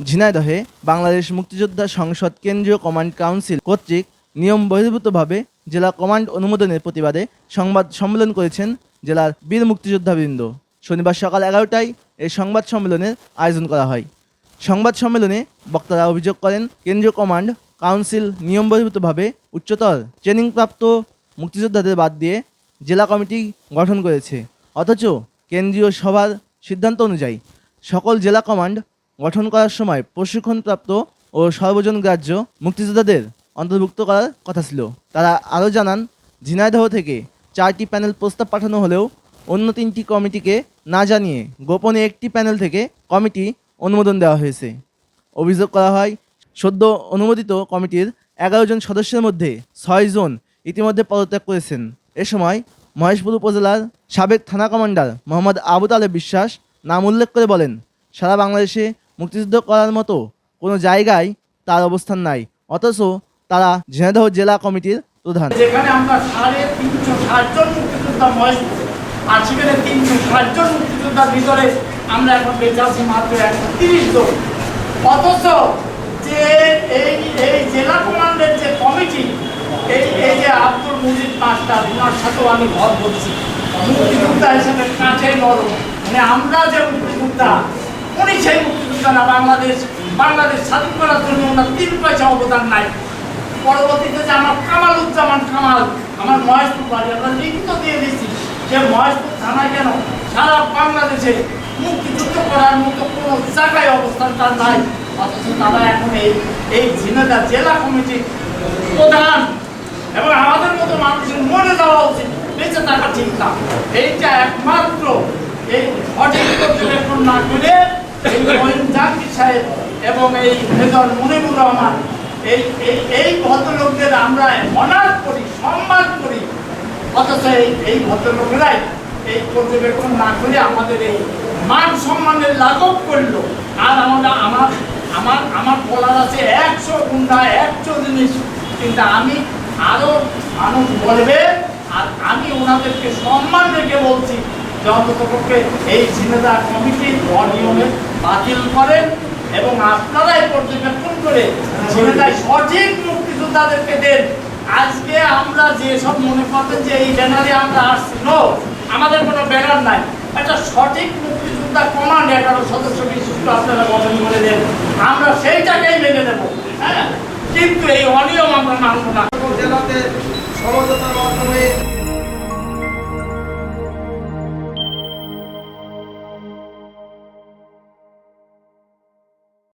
ঝিনাইদহে বাংলাদেশ মুক্তিযোদ্ধা সংসদ কেন্দ্রীয় কমান্ড কাউন্সিল কর্তৃক নিয়ম বহির্ভূতভাবে জেলা কমান্ড অনুমোদনের প্রতিবাদে সংবাদ সম্মেলন করেছেন জেলার বীর মুক্তিযোদ্ধাবৃন্দ। শনিবার সকাল এগারোটায় এই সংবাদ সম্মেলনের আয়োজন করা হয়। সংবাদ সম্মেলনে বক্তারা অভিযোগ করেন, কেন্দ্রীয় কমান্ড কাউন্সিল নিয়ম বহির্ভূতভাবে উচ্চতর ট্রেনিংপ্রাপ্ত মুক্তিযোদ্ধাদের বাদ দিয়ে জেলা কমিটি গঠন করেছে। অথচ কেন্দ্রীয় সভার সিদ্ধান্ত অনুযায়ী সকল জেলা কমান্ড গঠন করার সময় প্রশিক্ষণপ্রাপ্ত ও সর্বজন গ্রাহ্য মুক্তিযোদ্ধাদের অন্তর্ভুক্ত করার কথা ছিল। তারা আরও জানান, ঝিনাইদহ থেকে চারটি প্যানেল প্রস্তাব পাঠানো হলেও অন্য তিনটি কমিটিকে না জানিয়ে গোপনে একটি প্যানেল থেকে কমিটি অনুমোদন দেওয়া হয়েছে। অভিযোগ করা হয়, সদ্য অনুমোদিত কমিটির এগারো জন সদস্যের মধ্যে ছয় জন ইতিমধ্যে পদত্যাগ করেছেন। এ সময় মহেশপুর উপজেলার সাবেক থানা কমান্ডার মোহাম্মদ আবু তালেব বিশ্বাস নাম উল্লেখ করে বলেন, সারা বাংলাদেশে মুক্তিযুদ্ধ করার মতো কোনো জায়গায় তার অবস্থান নাই। অথচ তারা ঝিনাইদহ জেলা কমিটির প্রধান। যেখানে আমরা সাড়ে তিনশো মুক্তিযোদ্ধা আর সেখানে তিনশো ষাট মুক্তিযোদ্ধার ভিতরে আমরা এখন বেঁচে আছি মাত্র একশো তিরিশ জন। অথচ যে এই এই জেলা কমান্ডের যে কমিটি, এই এই যে আব্দুল মুজিদ মাস্টার ওনার সাথেও আমি মুক্তিযোদ্ধা হিসেবে মানে আমরা যে মুক্তিযোদ্ধা, উনি সেই মুক্তিযোদ্ধা না বাংলাদেশ বাংলাদেশ স্বাধীন করার জন্য ওনার তিন পয়সা অবদান নাই। পরবর্তীতে যে আমার কামাল উজ্জামান কামাল, আমার মহেশপুর বাড়ি আমরা লিখিত দিয়ে দিচ্ছি যে মহেশপুর থানায় কেন সারা বাংলাদেশে মুক্তিযুদ্ধ করার মতো কোনো জায়গায় অবস্থান তার নাই, অথচ তারা এখন এই এই ঝিনাইদহ জেলা কমিটির প্রধান এবং আমাদের মতো মানুষের মনে দেওয়া উচিত, বেঁচে থাকা না এইটা একমাত্র এই সঠিক পর্যবেক্ষণ না করে এই মহিন জাকির সাহেব এবং এই মেজর মনিবুর রহমান, এই এই এই ভদ্রলোকদের আমরা অনার করি, সম্মান করি। অথচ এই এই ভদ্রলোকেরাই এই পর্যবেক্ষণ না করে আমাদের এই মান সম্মানের লাঘব করল। আর আমরা, আমার আমার আমার বলার আছে একশো গুন্ডা একশো জিনিস। কিন্তু আমি আরও মানুষ বলবে, আর আমি ওনাদেরকে সম্মান রেখে বলছি অন্ততপক্ষে এই ঝিনেদা কমিটির অনিয়মে বাতিল করেন এবং আপনারাই পর্যবেক্ষণ করে ঝিনেদায় সঠিক মুক্তিযোদ্ধাদেরকে দেন। আজকে আমরা যে সব মনে করতেন যে এই ব্যানারে আমরা আসছি, নো, আমাদের কোনো ব্যানার নাই। একটা সঠিক মুক্তিযোদ্ধা কমান্ড এগারো সদস্য বিশিষ্ট আপনারা গঠন করে দেন। আমরা সেইটাকেই মেনে নেব হ্যাঁ? কিন্তু এই অনিয়ম আমরা মানব না। জেলাতে সমঝোতার মাধ্যমে